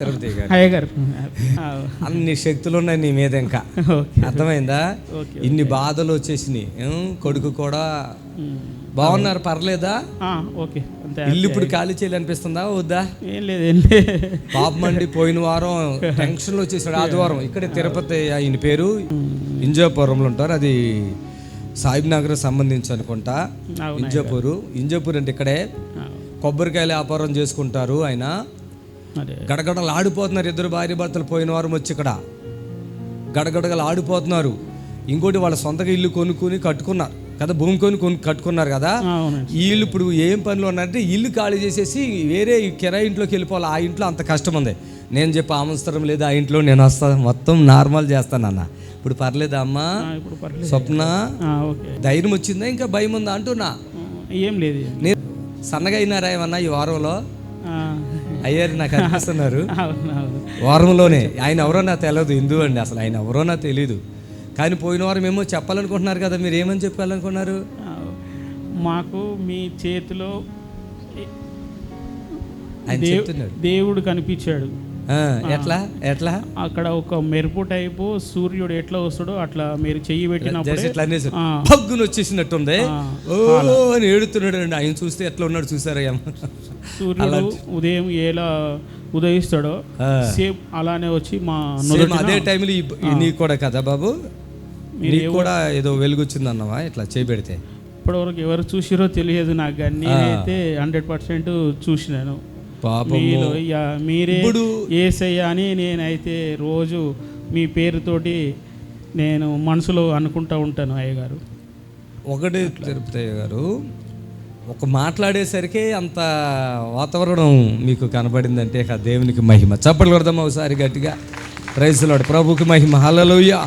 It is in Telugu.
తిరుపతి గారు అన్ని శక్తులు ఉన్నాయి నీ మీద ఇంకా. అర్థమైందా. ఇన్ని బాధలు వచ్చేసినాయి? కొడుకు కూడా బాగున్నారు పర్లేదా? ఓకే. ఇల్లు ఇప్పుడు ఖాళీ చేయాలి అనిపిస్తుందా వద్దా? ఏం లేదు లేదు. పాపమండి పోయిన వారం టెన్షన్లో వచ్చేసాడు ఆదివారం. ఇక్కడే తిరుపతి ఆయన పేరు. ఇంజాపురంలో ఉంటారు. అది సాహిబ్ నగర్ సంబంధించి అనుకుంటా. ఇంజాపూరు. ఇంజాపూర్ అంటే ఇక్కడే కొబ్బరికాయల వ్యాపారం చేసుకుంటారు ఆయన. గడగడలు ఆడిపోతున్నారు ఇద్దరు భార్య భర్తలు పోయిన వారం వచ్చి ఇక్కడ. గడగడగలు ఆడిపోతున్నారు ఇంకోటి వాళ్ళ సొంతగా ఇల్లు కొనుక్కొని కట్టుకున్నారు. కదా భూమి కొని కొను కట్టుకున్నారు కదా. వీళ్ళు ఇప్పుడు ఏం పనులు ఉన్నారంటే ఇల్లు ఖాళీ చేసేసి వేరే కిరాయి ఇంట్లోకి వెళ్ళిపోవాలి. ఆ ఇంట్లో అంత కష్టం ఉంది. నేను చెప్పి ఆమంస్తరం లేదు ఆ ఇంట్లో నేను వస్తా మొత్తం నార్మల్ చేస్తానన్న ఇప్పుడు పర్లేదా అమ్మా. స్వప్న. ధైర్యం వచ్చిందా? ఇంకా భయం ఉందా? అంటున్నా. ఏం లేదు. నేను సన్నగా అయినారా ఏమన్నా ఈ వారంలో? అయ్యారు నాకు అనిపిస్తున్నారు. వారంలోనే. ఆయన ఎవరో నాకు తెలియదు హిందూ అండి. అసలు ఆయన ఎవరో నాకు తెలియదు కానీ పోయిన వారం ఏమో చెప్పాలనుకుంటున్నారు కదా మీరు ఏమని చెప్పాలనుకున్నారు మాకు మీ చేతిలో ఆయన చెప్తున్నాడు దేవుడు కనిపించాడు. ఎట్లా? ఎట్లా? అక్కడ ఒక మెరుపు టైపు సూర్యుడు ఎట్లా వస్తాడో అట్లా మీరు చెయ్యి పెట్టినప్పుడు. పగ్గును వచ్చేసినట్టుంది. ఓ అని ఏడుతున్నాడు అండి. ఆయన చూస్తే ఎట్లా ఉన్నాడు చూసారా ఏమో సూర్యుడు ఉదయం ఎలా ఉదయిస్తాడో. సేమ్ అలానే వచ్చి మా అదే టైంలో నీకు కూడా కదా బాబు? నీకు కూడా ఏదో వెలుగొచ్చింది అన్నవా ఇట్లా చేపెడితే? ఇప్పటివరకు ఎవరు చూసిరో తెలియదు నాకు కానీ నేనైతే హండ్రెడ్ పర్సెంట్ చూసినాను. పాపం మీలో ఇక మీరే ఏసయ్య అని నేనైతే రోజు మీ పేరుతోటి నేను మనసులో అనుకుంటా ఉంటాను అయ్యగారు. ఒకటి తిరుపతి గారు ఒక మాట్లాడేసరికి అంత వాతావరణం మీకు కనబడిందంటే దేవునికి మహిమ. చప్పట్లు కొడదాం ఒకసారి గట్టిగా. ప్రైజ్లాడు ప్రభుకి మహిమ. హల్లెలూయా.